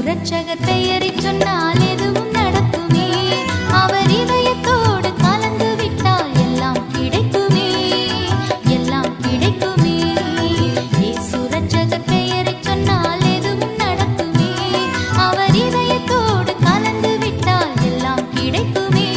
இரட்சகர் பெயரை சொன்னால் எதுவும் நடக்குமே. அவர் இதயத்தோடு கலந்து விட்டால் எல்லாம் கிடைக்குமே. எல்லாம் கிடைக்குமே. இயேசு இரட்சகர் பெயரை சொன்னால் எதுவும் நடக்குமே. அவர் இதயத்தோடு கலந்து விட்டால் எல்லாம் கிடைக்குமே.